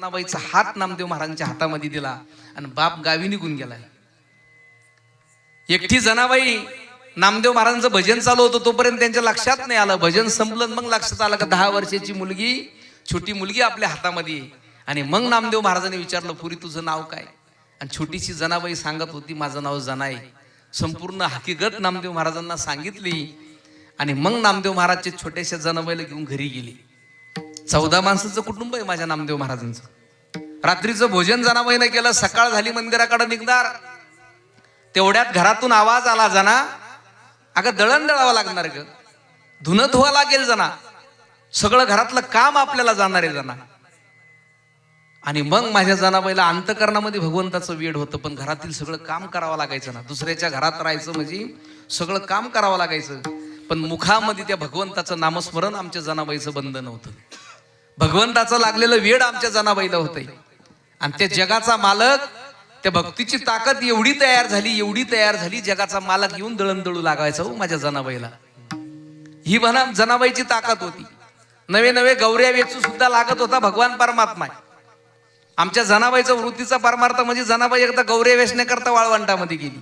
जनाबाईचा हात नामदेव महाराजांच्या हातामध्ये दिला आणि बाप गावी निघून गेलाय. एकटी जनाबाई नामदेव महाराजांचं भजन चालू होतं तोपर्यंत त्यांच्या लक्षात नाही आलं. भजन संपलं मग लक्षात आलं का दहा वर्षाची मुलगी छोटी मुलगी आपल्या हातामध्ये आणि मग नामदेव महाराजांनी विचारलं पुरी तुझं नाव काय? आणि छोटीशी जनाबाई सांगत होती माझं नाव जनाई. संपूर्ण हकीकत नामदेव महाराजांना सांगितली आणि मग नामदेव महाराजचे छोट्याशा जनाबाईला घेऊन घरी गेली. चौदा माणसाचं कुटुंब आहे माझ्या नामदेव महाराजांचं. रात्रीचं भोजन जनाबाईनं केलं सकाळ झाली मंदिराकडे निघणार. तेवढ्यात घरातून आवाज आला जना. अगं दळण दळावं लागणार ग. धुनं धुवा लागेल जना. सगळं घरातलं काम आपल्याला जाणार आहे जना. आणि मग माझ्या जनाबाईला अंतकरणामध्ये भगवंताचं वेड होतं पण घरातील सगळं काम करावं लागायचं ना. दुसऱ्याच्या घरात राहायचं म्हणजे सगळं काम करावं लागायचं. पण मुखामध्ये त्या भगवंताचं नामस्मरण आमच्या जनाबाईचं बंधन होतं. भगवंताचं लागलेलं वेड आमच्या जनाबाईला होतंय. आणि त्या जगाचा मालक त्या भक्तीची ताकद एवढी तयार झाली एवढी तयार झाली जगाचा मालक येऊन दळण दळू लागायचा हो माझ्या जनाबाईला. ही म्हणा जनाबाईची ताकद होती. नवे नवे गौऱ्या वेचू सुद्धा लागत होता भगवान परमात्मा आमच्या जनाबाईचा वृत्तीचा परमार्थ म्हणजे जनाबाई एकदा गौऱ्या वेचण्याकरता वाळवंटामध्ये गेली.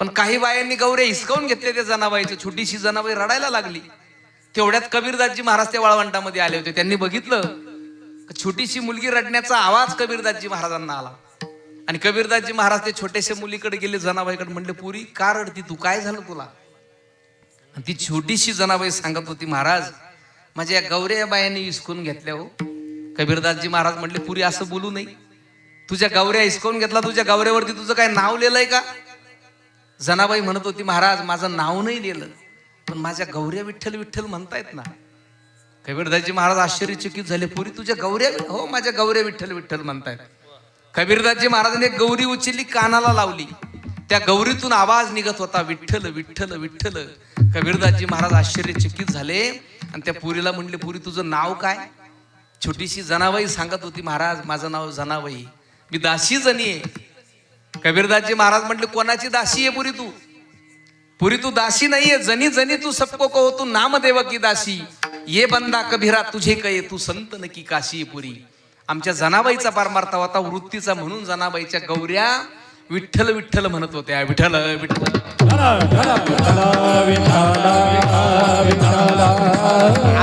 पण काही बायांनी गौऱ्या हिसकावून घेतले त्या जनाबाईची. छोटीशी जनाबाई रडायला लागली. तेवढ्यात कबीरदासजी महाराज त्या वाळवंटामध्ये आले होते. त्यांनी बघितलं छोटीशी मुलगी रडण्याचा आवाज कबीरदासजी महाराजांना आला. आणि कबीरदासजी महाराज ते छोट्याशा मुलीकडे गेले जनाबाईकडे म्हणले पुरी का रडती तू? काय झालं तुला? आणि ती छोटीशी जनाबाई सांगत होती महाराज माझ्या या गौऱ्या बायांनी हिसकून घेतल्या हो. कबीरदासजी महाराज म्हणले पुरी असं बोलू नाही तुझ्या गौऱ्या हिसकून घेतला तुझ्या गौऱ्यावरती तुझं काय नाव लिहिलंय का? जनाबाई म्हणत होती महाराज माझं नाव नाही लिहिलं. पण माझ्या गौऱ्या विठ्ठल विठ्ठल म्हणतायत ना. कबीरदासजी महाराज आश्चर्यचकित झाले पुरी तुझ्या गौऱ्या हो माझ्या गौऱ्या विठ्ठल विठ्ठल म्हणतायत. कबीरदासजी महाराजांनी एक गौरी उचलली कानाला लावली. त्या गौरीतून आवाज निघत होता विठ्ठल विठ्ठल विठ्ठल. कबीरदासजी महाराज आश्चर्यचकित झाले आणि त्या पुरीला म्हणले पुरी तुझं नाव काय? छोटीशी जनाबाई सांगत होती महाराज माझं नाव जनाबाई. मी दासी जणी आहे. कबीरदासजी महाराज म्हटले कोणाची दासी आहे पुरी तू? पुरी तू दासी नाहीये जनी जनी तू सबको कहो तू नामदेव की दासी. ये बंदा कबीरा तुझे कये तू संत नकी काशी पुरी. आमच्या जनाबाईचा पारमार्थ होता वृत्तीचा म्हणून जनाबाईच्या गौऱ्या विठ्ठल विठ्ठल म्हणत होत्या. विठ्ठल विठ्ठल.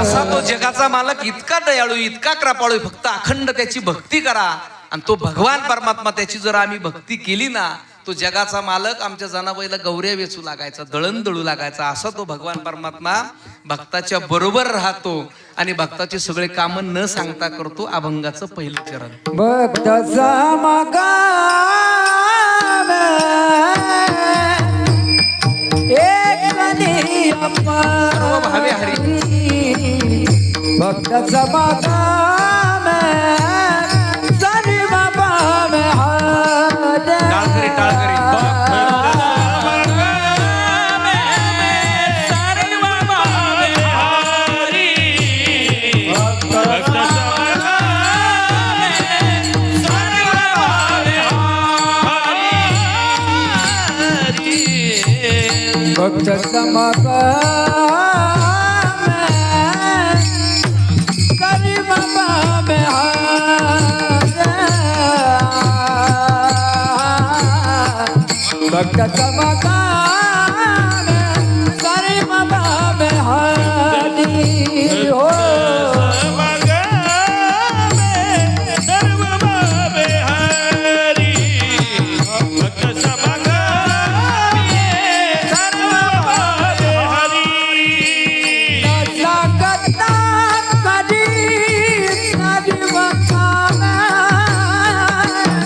असा तो जगाचा मालक इतका दयाळू इतका कृपाळू फक्त अखंड त्याची भक्ती करा. आणि तो भगवान परमात्मा त्याची जर आम्ही भक्ती केली ना तो जगाचा मालक आमच्या जनाबाईला गौऱ्या वेचू लागायचा दळण दळू लागायचा असा तो भगवान परमात्मा भक्ताच्या बरोबर राहतो आणि भक्ताचे सगळे काम न सांगता करतो अभंगाचं पहिलं चरण. भक्त समकाम एक सर्व भावे हरी. भक्त भक्त समकाम भक्त समकाम